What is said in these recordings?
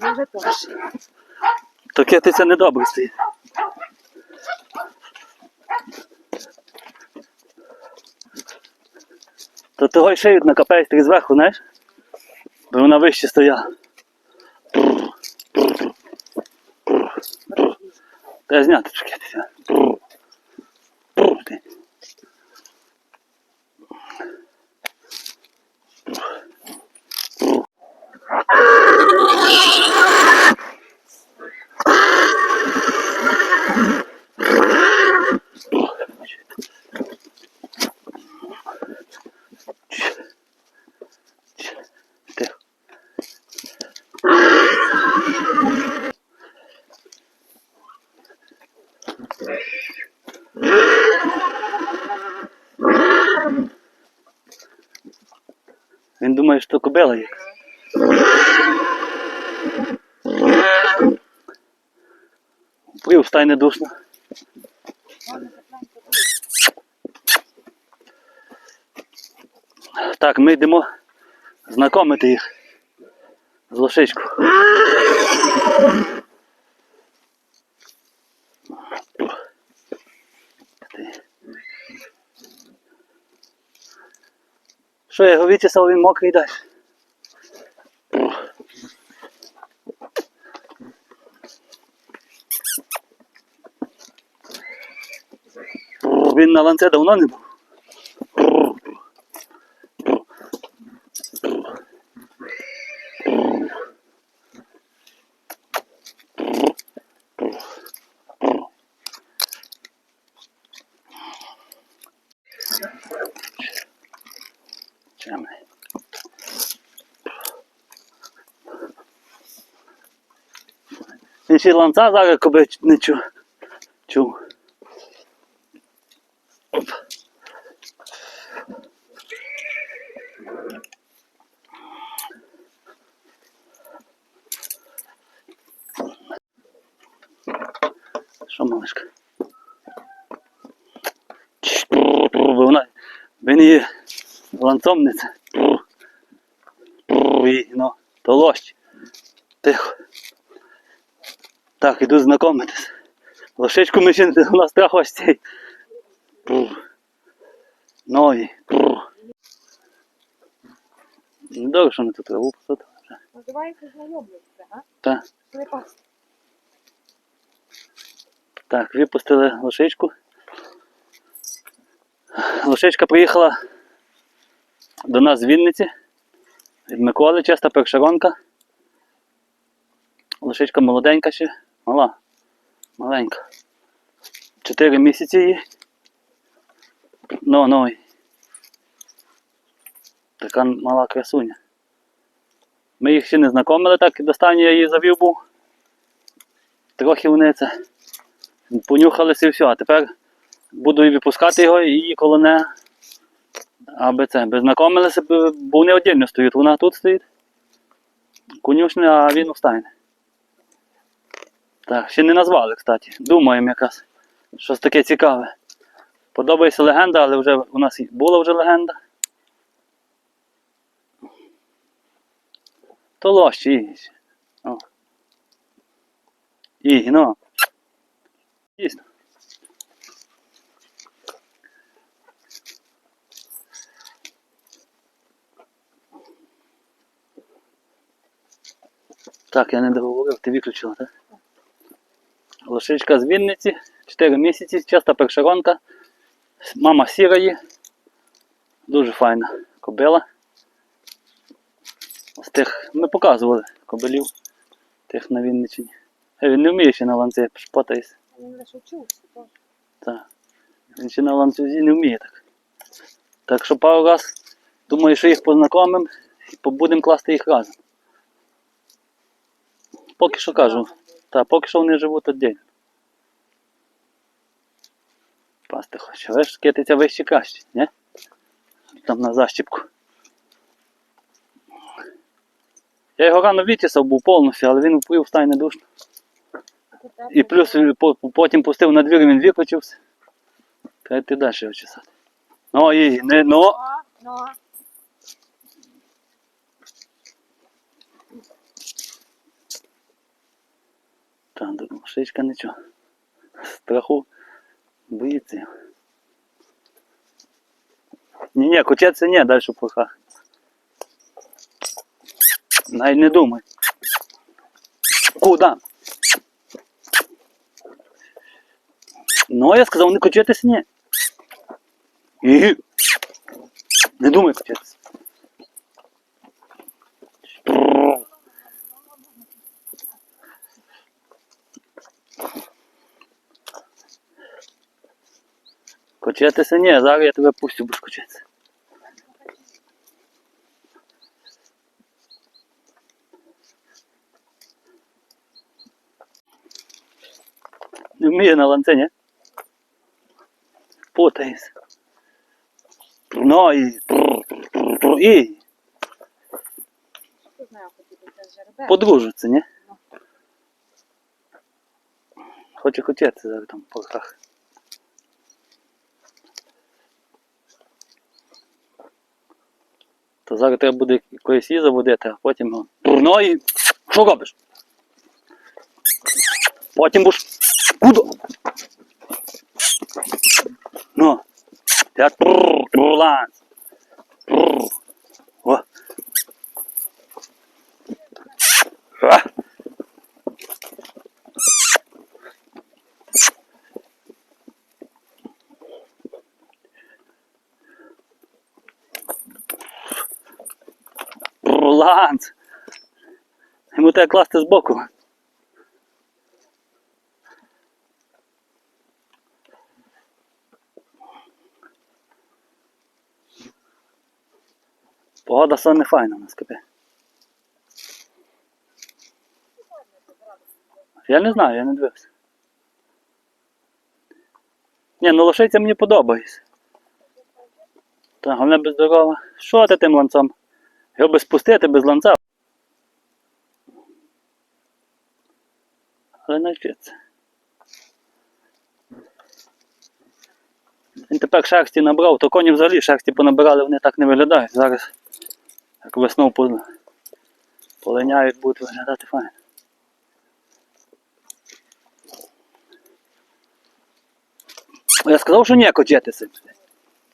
Дуже теж. То китиця недобре стоїть. То того й шиють на капельстрі зверху, знаєш? Бо вона вище стояла. Треба зняти цю китицю. Ти. Тихо. Він що кобила є. Стай не душно. Так, ми йдемо знайомити їх з лошичку. Що я його витісав, він мокрий далі. Він на ланце давно не був. Чемний. Ще ланца зараз коби не чув. Бо Вона, її ланцом не це. Ну, то лощ. Тихо. Так, іду знайомитись. Лошичку ми ще не- у нас страх ось цей. Ну, Добре, що ми тут траву посадили. Називається знайомлюся, а? Так. Так, випустили лошичку. Лошичка приїхала до нас з Вінниці. Від Миколи, чиста першеронка. Лошичка молоденька ще, мала, маленька. Чотири місяці їй. Ну, ну. Така мала красуня. Ми їх ще не знайомили, так до останнього я її завів був. Трохи вони це понюхалися і все. А тепер буду і випускати його і коло не. Аби це, би знайомилися, бо вони віддільно стоять. Вона тут стоїть. Конюшня, а він устайне. Так, ще не назвали, кстати. Думаємо якраз. Щось таке цікаве. Подобається легенда, але вже у нас була вже легенда. То лощі. Ігі. О. Ігі, ну. Дійсно. Так, я не договорив, ти виключила, так? Лошичка з Вінниці, 4 місяці, часто першеронка. Мама сіра є. Дуже файна кобила. З тих ми показували кобилів тих на Вінниччині. Е, Він не вміє ще на ланці, шпотається. Він лише вчився. то. Так. Він ще на ланцюзі не вміє так. Так що пару раз думаю, що їх познайомимо і побудемо класти їх разом. Поки що кажу. Так, поки що вони живуть віддільно. Пасти хоче. Веш, китиця вище краще, ні? Там на защіпку. Я його рано витісав був повністю, але він вплив стає недушно. І плюс потім пустив на двір, він викочився. Треба йти далі його чесати. Ну і не ну. Там ну, шичка нічого. Страху боїться. Ні, ні, кучаться ні, далі пуха. Навіть не думай. Куда? Ну, я сказав, не кочетися ні. І... Не думай кочетися. Кочетися ні, зараз я тебе пустю, будеш кочетися. Не вміє на ланце? Путається. Ну і... І подружаться, ні? Хоче хотіти зараз там по руках. То зараз треба буде якоїсь її заводити, а потім його. Ну і що робиш? Потім будеш. Куди? Ну. Я трулан. О. А. Руланс. Йому треба класти збоку. Погода не файна у нас. Я не знаю, я не дивився. Ні, ну лошиця мені подобається. Та головне без дорога. Що ти тим ланцом? Його би спустити без ланця. Але навчиться. Він тепер шерсті набрав, то коні взагалі шерсті понабирали, вони так не виглядають. Зараз як весну по- полиняють, будуть виглядати файно. Я сказав, що ні, кочетися.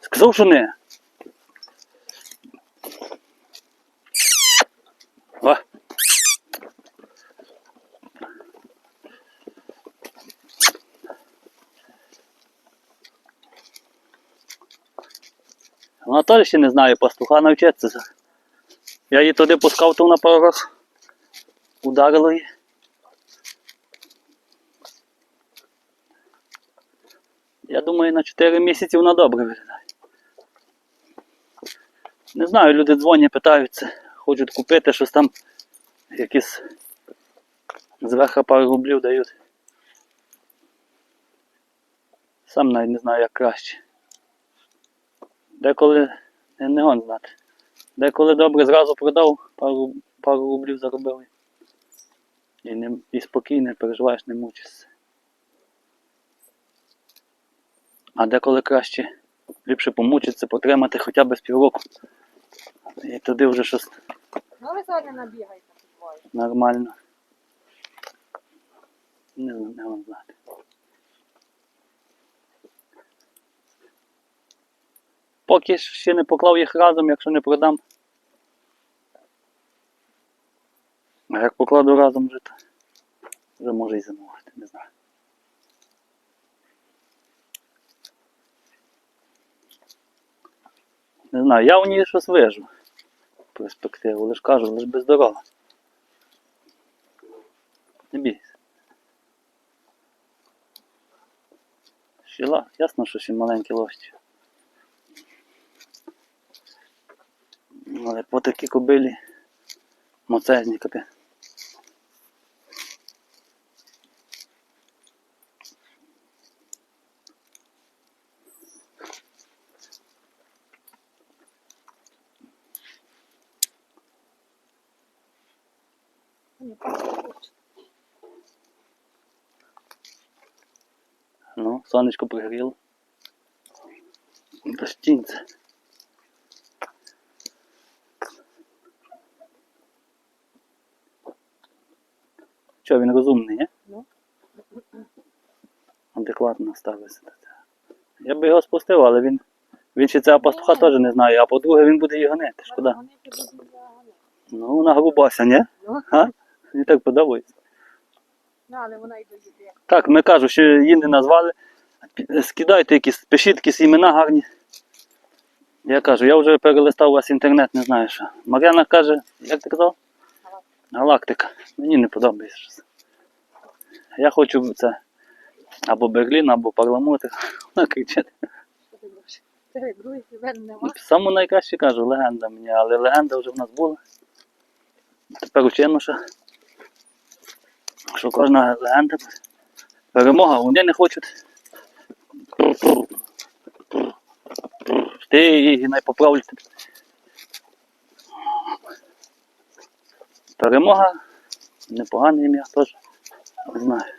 Сказав, що не. О. Вона ще не знає пастуха навчитися. Я її туди пускав, то вона пару раз ударила її. Я думаю, на 4 місяці вона добре виглядає. Не знаю, люди дзвонять, питаються, хочуть купити щось там, якісь зверху пару рублів дають. Сам навіть не знаю, як краще. Деколи не гон знати. Деколи добре зразу продав, пару, пару рублів заробив. І, не, і спокійно, не переживаєш, не мучишся. А деколи краще ліпше помучитися, потримати хоча б з півроку. І туди вже щось Ну ви сьогодні набігаєте двоє. нормально. Не, знаю, не вам знати. Поки ще не поклав їх разом, якщо не продам. А як покладу разом то вже може і замовити, не знаю. Не знаю, я у ній щось вижу. Перспективу, лиш кажу, лиш без дороги. Не бійся. Щіла, ясно, що ще маленькі лощі. Але по такі кобилі моцезні капі. Ні, пахне. Ну, сонечко пригріло. Дощинце. Що, він розумний, не? Ну. Адекватно ставився до цього. Я би його спустив, але він. Він ще цього пастуха теж не знає, а по-друге він буде її гонити. Шкода. Ну, вона грубася, ні? Ну. А? Мені так подобається. Ну, але вона й доїде. Так, ми кажу, що її не назвали. Скидайте якісь, пишіть якісь імена гарні. Я кажу, я вже перелистав у вас інтернет, не знаю що. Мар'яна каже, як ти казав? Галактика. Галактика. Мені не подобається. щось. Я хочу це або Берлін, або Парламутр. Вона кричить. Саму найкраще кажу, легенда мені, але легенда вже в нас була. Тепер учимо, що, що кожна легенда. Перемога, вони не хочуть. Ти не. Перемога, непогане ім'я теж. Не знаю.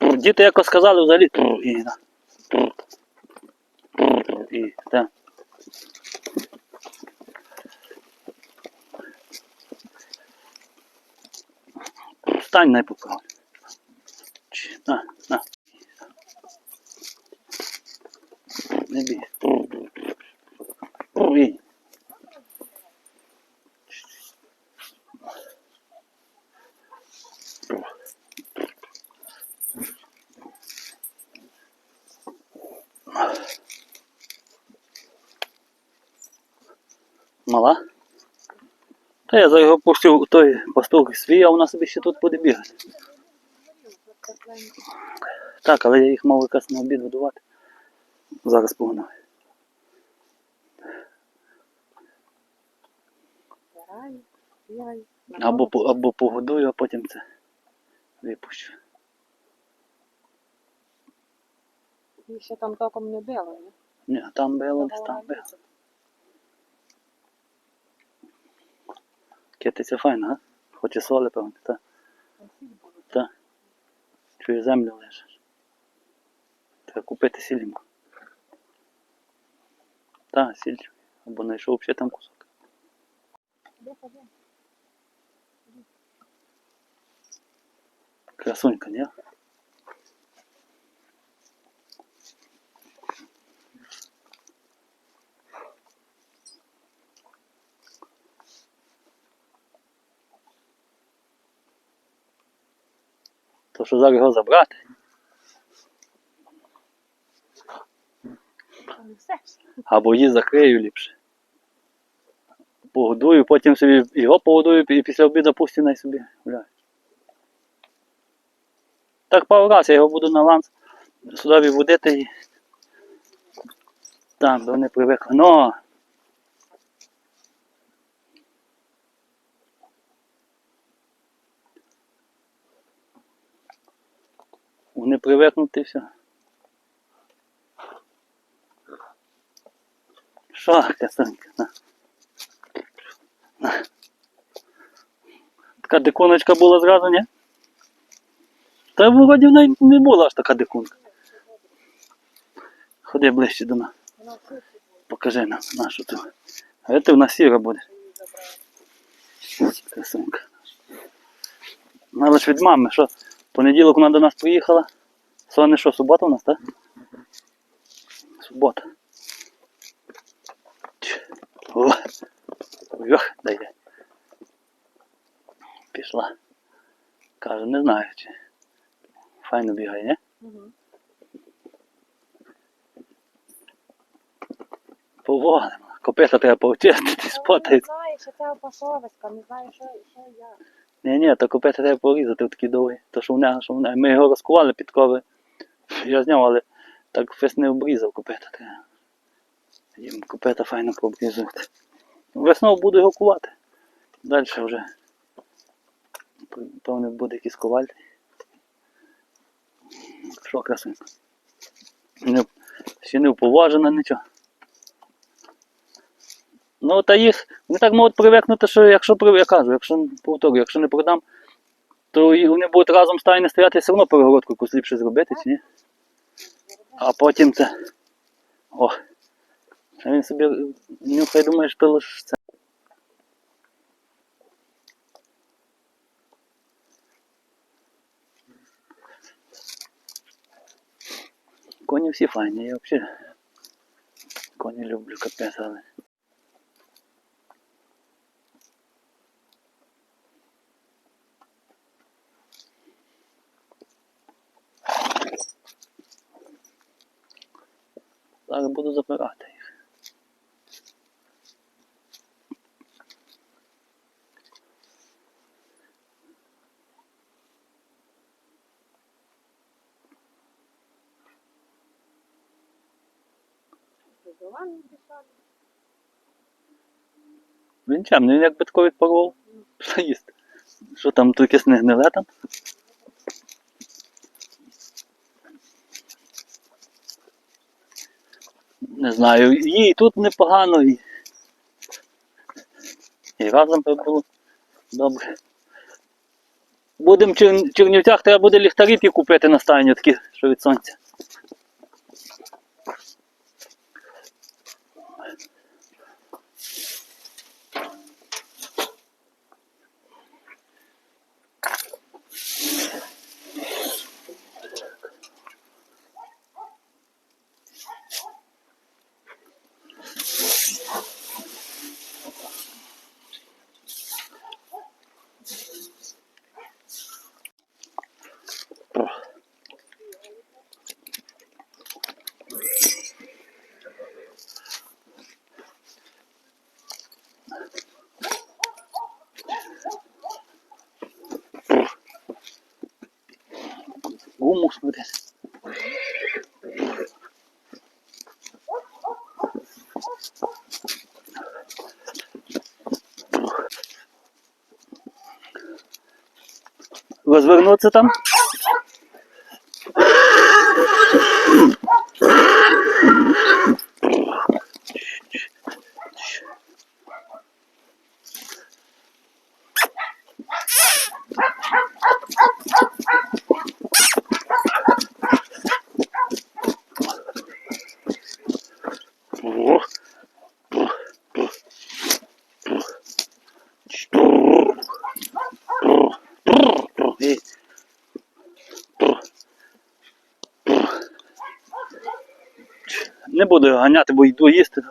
Діти якось сказали взагалі. І, да. і, Встань, поправлю. Чи- На, на. Не бій. Ой. Мала? Та я за його пустив той пастух свій, а вона собі ще тут буде бігати. Так, але я їх мав якраз на обід годувати. Зараз погнав. Або, або погодую, а потім це випущу. І ще там током не било, ні? Ні, там било, десь там било. Китиця файна, а? Хоч і соли, певно, так. Та. Чує землю лежиш. Треба купити сілімку. Та, сіль. Або знайшов ще там кусок. Красунька, ні? То що зараз його забрати? Або її закрию ліпше. Погодую, потім собі його погодую і після обіду пустю най собі гуляє. Так пару раз я його буду на ланц сюди водити і там, де вони привикли. Ну, вони привикнуть все. На. На. Така дикуночка була зразу, ні? Та вроді в неї не була аж така дикунка. Ходи ближче до нас. Покажи нам нашу ту. А це в нас сіра буде. Красунька. Вона лише від мами, що понеділок вона до нас приїхала. Сьогодні що, субота у нас, так? Субота. О. Ох, дає. Пішла. Каже, не знаю, чи файно бігає, ні? Мгм. Повалимо. Копита треба повчистити, Та спотається. Не знаю, що це опасовиська, не знаю, що, що я. Ні, ні, то копити треба порізати такі довгі. То що в нього, що в нього. Ми його розкували підкови. Я зняв, але так фес не обрізав копита треба. Їм копита файно пообрізувати. Весною буду його кувати. Далі вже. Певне буде якийсь коваль. Що. Не, ще не уповажена нічого. Ну та їх не так можуть привикнути, що якщо я кажу, якщо повторюю, якщо не продам, то вони будуть разом з тайне стояти і все одно перегородку якусь ліпше зробити, чи ні? А потім це... О! А він собі нюхай думає, що лише це. Коні всі файні, я взагалі коні люблю капець, але... Зараз буду забирати їх. Він чемний, він як битко відпорвав. Що їсти? Що там, то якесь не гниле там? Не знаю, їй тут непогано і. І разом би було добре. Будемо в Чернівцях, треба буде ліхтарі купити на стайню, такі, що від сонця. Гумус буде. Розвернуться там? Не буду його ганяти, бо йду їсти.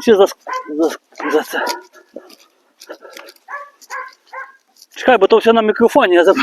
Ще за, за, за це. Чекай, бо то все на мікрофоні, я заб...